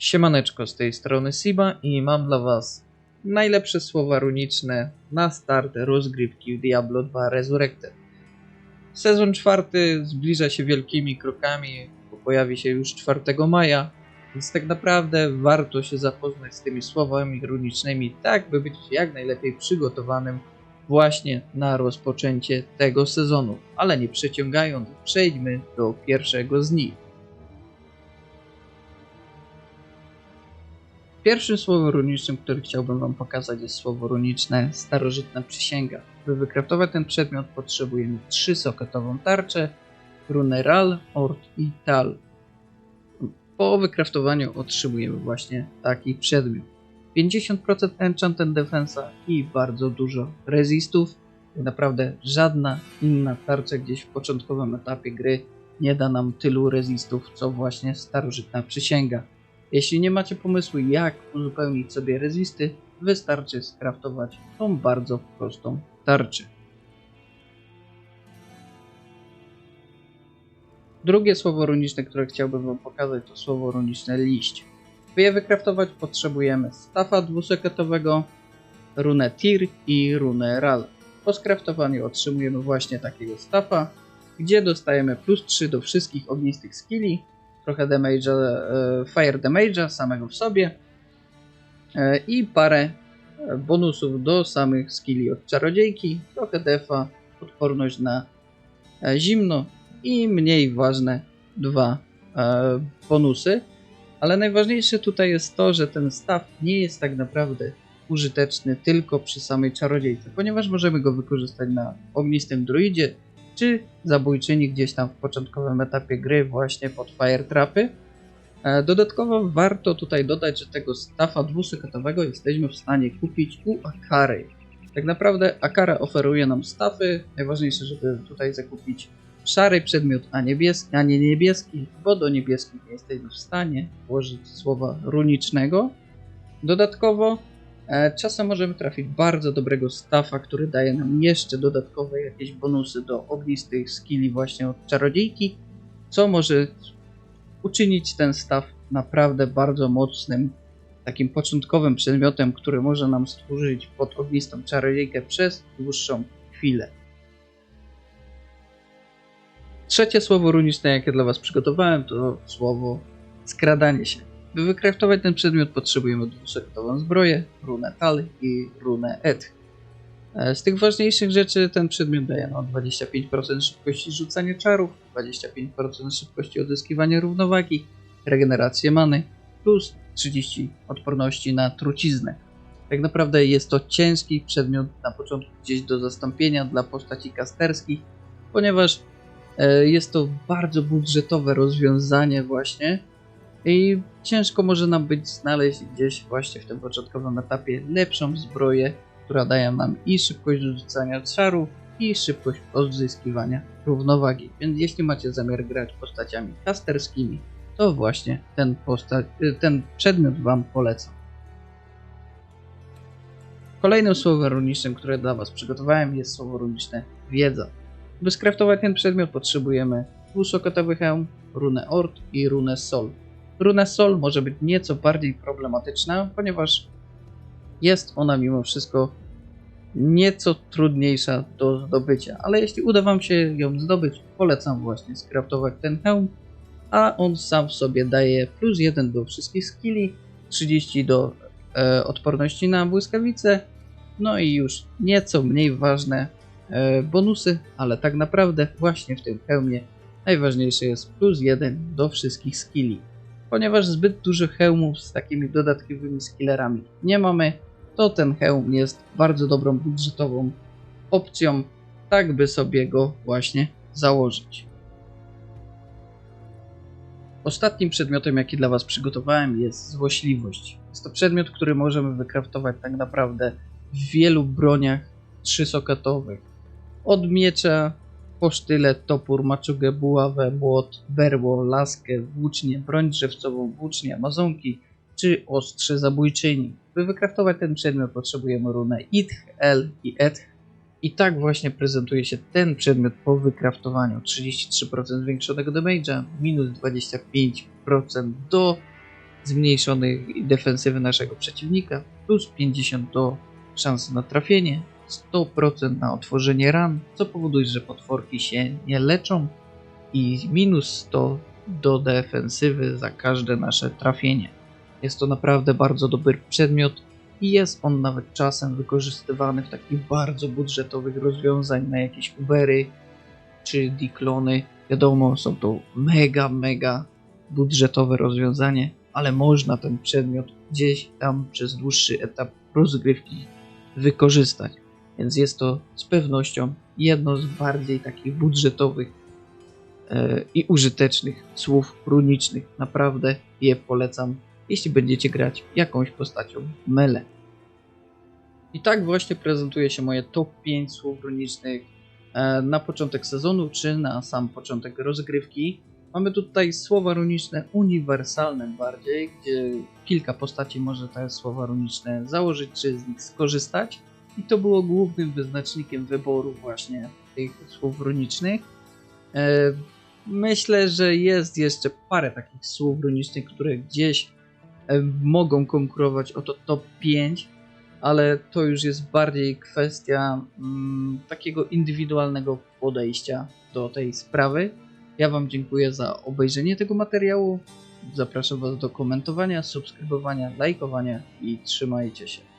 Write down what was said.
Siemaneczko, z tej strony Siba i mam dla was najlepsze słowa runiczne na start rozgrywki Diablo 2 Resurrected. Sezon czwarty zbliża się wielkimi krokami, bo pojawi się już 4 maja, więc tak naprawdę warto się zapoznać z tymi słowami runicznymi, tak by być jak najlepiej przygotowanym właśnie na rozpoczęcie tego sezonu. Ale nie przeciągając, przejdźmy do pierwszego z nich. Pierwszym słowem runicznym, który chciałbym Wam pokazać, jest słowo runiczne starożytna przysięga. By wykraftować ten przedmiot, potrzebujemy trzy soketową tarczę, runę Ral, Ort i Tal. Po wykraftowaniu otrzymujemy właśnie taki przedmiot. 50% Enchant and Defensa i bardzo dużo resistów. Tak naprawdę żadna inna tarcza gdzieś w początkowym etapie gry nie da nam tylu resistów, co właśnie starożytna przysięga. Jeśli nie macie pomysłu, jak uzupełnić sobie rezisty, wystarczy skraftować tą bardzo prostą tarczę. Drugie słowo runiczne, które chciałbym Wam pokazać, to słowo runiczne liść. By je wykraftować, potrzebujemy stafa dwusekretowego, runę Tir i runę Ral. Po skraftowaniu otrzymujemy właśnie takiego stafa, gdzie dostajemy plus 3 do wszystkich ognistych skilli, trochę damage'a, e, fire damage'a samego w sobie e, i parę e, bonusów do samych skilli od czarodziejki, trochę defa, odporność na zimno i mniej ważne dwa bonusy. Ale najważniejsze tutaj jest to, że ten staw nie jest tak naprawdę użyteczny tylko przy samej czarodziejce, ponieważ możemy go wykorzystać na ognistym druidzie, czy zabójczyni gdzieś tam w początkowym etapie gry właśnie pod fire trapy. E, Dodatkowo warto tutaj dodać, że tego stafa dwusekretowego jesteśmy w stanie kupić u Akary. Tak naprawdę Akara oferuje nam stafy. Najważniejsze, żeby tutaj zakupić szary przedmiot, a, niebieski, a nie niebieski, bo do niebieskich nie jesteśmy w stanie włożyć słowa runicznego. Dodatkowo czasem możemy trafić bardzo dobrego stafa, który daje nam jeszcze dodatkowe jakieś bonusy do ognistych skilli właśnie od czarodziejki, co może uczynić ten staw naprawdę bardzo mocnym, takim początkowym przedmiotem, który może nam stworzyć pod ognistą czarodziejkę przez dłuższą chwilę. Trzecie słowo runiczne, jakie dla Was przygotowałem, to słowo skradanie się. By wykraftować ten przedmiot potrzebujemy dwusektową zbroję, runę Tal i runę Ed. E, Z tych ważniejszych rzeczy ten przedmiot daje nam 25% szybkości rzucania czarów, 25% szybkości odzyskiwania równowagi, regenerację many plus 30 odporności na truciznę. Tak naprawdę jest to ciężki przedmiot na początku gdzieś do zastąpienia dla postaci kasterskich, ponieważ e, jest to bardzo budżetowe rozwiązanie właśnie i ciężko może nam być znaleźć gdzieś właśnie w tym początkowym etapie lepszą zbroję, która daje nam i szybkość rzucania czarów, i szybkość odzyskiwania równowagi. Więc jeśli macie zamiar grać postaciami casterskimi, to właśnie ten, y, ten przedmiot Wam polecam. Kolejnym słowem runicznym, które dla Was przygotowałem, jest słowo runiczne wiedza. By skraftować ten przedmiot potrzebujemy dwusokotowy hełm, runę Ort i runę Sol. Runa Sol może być nieco bardziej problematyczna, ponieważ jest ona mimo wszystko nieco trudniejsza do zdobycia, ale jeśli uda Wam się ją zdobyć, polecam właśnie skraftować ten hełm, a on sam w sobie daje plus 1 do wszystkich skilli, 30 do e, odporności na błyskawice, no i już nieco mniej ważne e, bonusy, ale tak naprawdę właśnie w tym hełmie najważniejsze jest plus 1 do wszystkich skilli. Ponieważ zbyt dużo hełmów z takimi dodatkowymi skillerami nie mamy, to ten hełm jest bardzo dobrą budżetową opcją, tak by sobie go właśnie założyć. Ostatnim przedmiotem, jaki dla Was przygotowałem, jest złośliwość. Jest to przedmiot, który możemy wykraftować tak naprawdę w wielu broniach trzysokatowych. Od miecza po sztylet, topór, maczugę, buławę, młot, berło, laskę, włócznię, broń drzewcową, włócznie, amazonki czy ostrze zabójczyni. By wykraftować ten przedmiot potrzebujemy runę Itch, L i Eth. I tak właśnie prezentuje się ten przedmiot po wykraftowaniu. 33% zwiększonego damage'a, minus 25% do zmniejszonych defensywy naszego przeciwnika, plus 50 do szansy na trafienie, 100% na otworzenie ran, co powoduje, że potworki się nie leczą i minus 100 do defensywy za każde nasze trafienie. Jest to naprawdę bardzo dobry przedmiot i jest on nawet czasem wykorzystywany w takich bardzo budżetowych rozwiązań na jakieś Ubery czy Diklony. Wiadomo, są to mega, mega budżetowe rozwiązanie, ale można ten przedmiot gdzieś tam przez dłuższy etap rozgrywki wykorzystać. Więc jest to z pewnością jedno z bardziej takich budżetowych e, i użytecznych słów runicznych. Naprawdę je polecam, jeśli będziecie grać jakąś postacią mele. I tak właśnie prezentuje się moje top 5 słów runicznych e, na początek sezonu czy na sam początek rozgrywki. Mamy tutaj słowa runiczne uniwersalne bardziej, gdzie kilka postaci może te słowa runiczne założyć czy z nich skorzystać. I to było głównym wyznacznikiem wyboru właśnie tych słów runicznych. E, Myślę, że jest jeszcze parę takich słów runicznych, które gdzieś e, mogą konkurować o to top 5, ale to już jest bardziej kwestia mm, takiego indywidualnego podejścia do tej sprawy. Ja Wam dziękuję za obejrzenie tego materiału. Zapraszam Was do komentowania, subskrybowania, lajkowania i trzymajcie się.